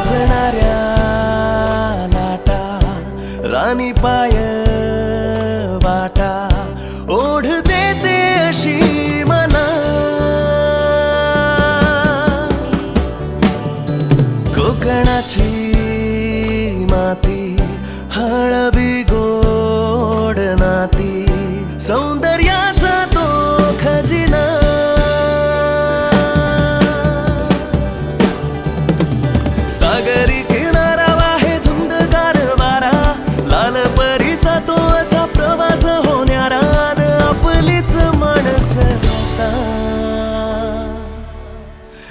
नाचणाऱ्या लाटा राणी पाय वाटा ओढ देते अशी मना. कोकणाची माती हळवी गोड नाती सौंदर्य